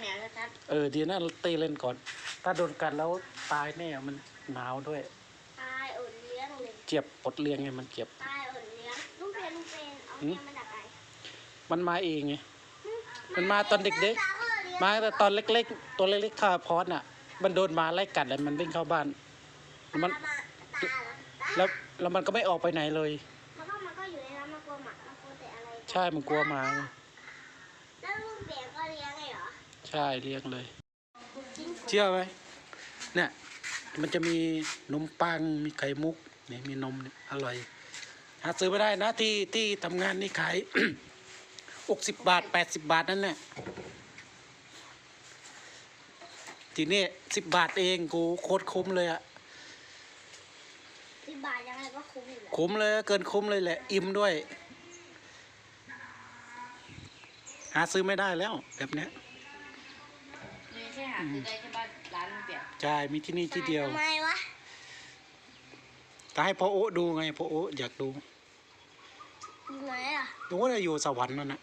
แมวชัดเออ ดีนะตีเล่นก่อน ถ้าโดนกัดแล้วตายแน่มันหนาวด้วยตายอดเลี้ยงเลยเจ็บปดเลี้ยงไงมันเจ็บ ตายอดเลี้ยงลุงเพนลุงเพนเอาเนี่ยมาจากไหนมันมาเองไง มันมาตอนเด็ก ๆ มาแต่ตอนเล็ก ๆ ตัวเล็กๆข้าพอดน่ะ มันโดนหมาไล่กัดแล้วมันวิ่งเข้าบ้าน มัน ตามาตาเหรอตาแล้วแล้วมันก็ไม่ออกไปไหนเลยมันก็มันก็อยู่ในนั้นมันกลัวหมามันกลัวแต่อะไรใช่มันกลัวหมาไง แล้วลุงเปียกก็เลี้ยงเลยเหรอ ใช่เลี้ยงเลยกินกบเชื่อไหมเนี่ยมันจะมีนมปังมีไข่มุกเนี่ยมีนมเนี่ยอร่อย หาซื้อไม่ได้นะที่ที่ทำงานนี่ขายอกสิบบาทแปดสิบบาทนั่นแหละทีนี้สิบบาทเองกูโคตรคุ้มเลยอะสิบบาทยังไงก็คุ้มอยู่แล้วคุ้มเลยเกินคุ้มเลยแหละ อิ่มด้วย หาซื้อไม่ได้แล้วแบบเนี้ย ๆมีแค่หาซื้อได้แค่บ้านร้านเปียกใช่มีที่นี่ที่เดียวทำไมวะจะให้พ่อโอ๊ตดูไงพ่อโอ๊ตอยากดูอยู่ไหนอะดูว่าอยู่สวรรค์นั่นนะ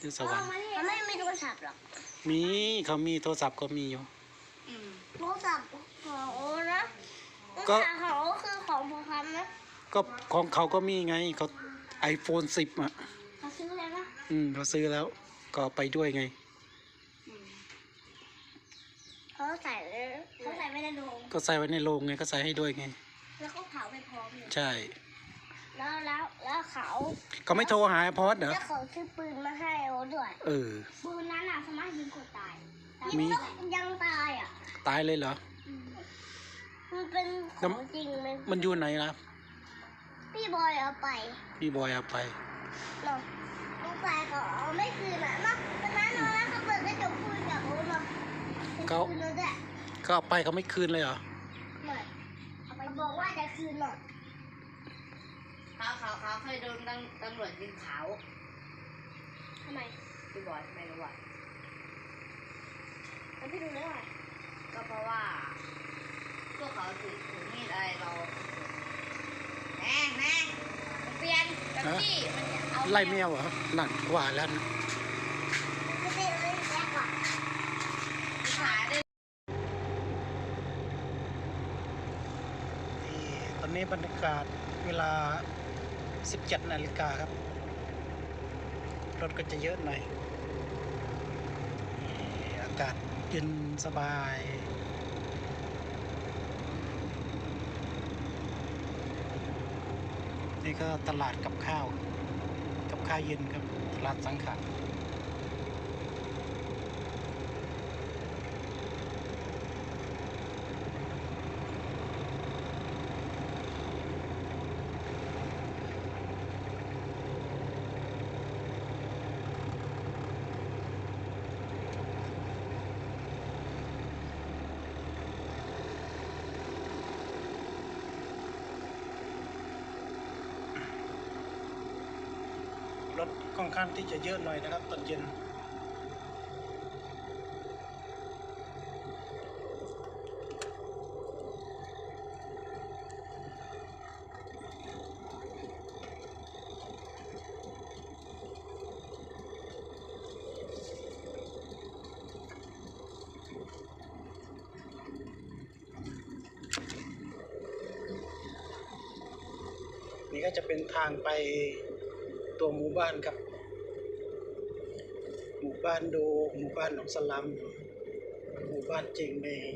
อยู่สวรรค์มันไม่มีโทรศัพท์หรอกมีเขามีโทรศัพท์ก็มีอยู่อืมโทรศัพท์ของโอ้นะก็โทรศัพท์ของโอ้คือของพอคำนะก็ของเขาก็มีไงเขาไอโฟนสิบอะเขาซื้อแล้วนะอืมเขาซื้อแล้วก็ไปด้วยไงอืม เขาใส่เขาใส่ไว้ในโรงก็ใส่ไว้ในโรงไงก็ใส่ให้ด้วยไง แล้วก็เผาไปพร้อมเลยใช่ แล้วแล้วแล้วเขาเขาไม่โทรหาพอดเหรอแล้วเขาซื้อปืนมาให้โอ้ด้วยเออ ปืนนั้นอะสามารถยิงคนตายแต่มี ยังตายอะตายเลยเหรอ มันเป็นของจริงเลยมันอยู่ไหนล่ะ พี่บอยเอาไปพี่บอยเอาไปเนาะลูกชายก็เอาไม่คืน ก็เอาไปเขาไม่คืนเลยเหรอเหมือนเขาบอกว่าจะคืนหน่อยเขาเขาเขาเคยโดนตำตำรวจยิงเขาทำไมพี่บอยไม่รู้อะแล้วพี่ดูได้ไงก็เพราะว่า พวกเขาถือถือมีดอะไรเราแม่แม่เปลี่ยนแบบที่มันจะเอา ไล่แมวเหรอนั่นว่าแล้วนะ ไม่ได้เลยแย่กว่า ขายได้ นี่ตอนนี้ บรรยากาศเวลา 17 นาฬิกาครับ รถก็จะเยอะหน่อย อากาศเย็นสบายนี่ก็ตลาดกับข้าว กับข้าวเย็นครับ ตลาดสังขาร ค่อนข้างที่จะเยอะหน่อยนะครับตอนเย็นนี่ก็จะเป็นทางไป ตัวหมู่บ้านครับ หมู่บ้านดูหมู่บ้านหนองสลัมหมู่บ้านเจงเมง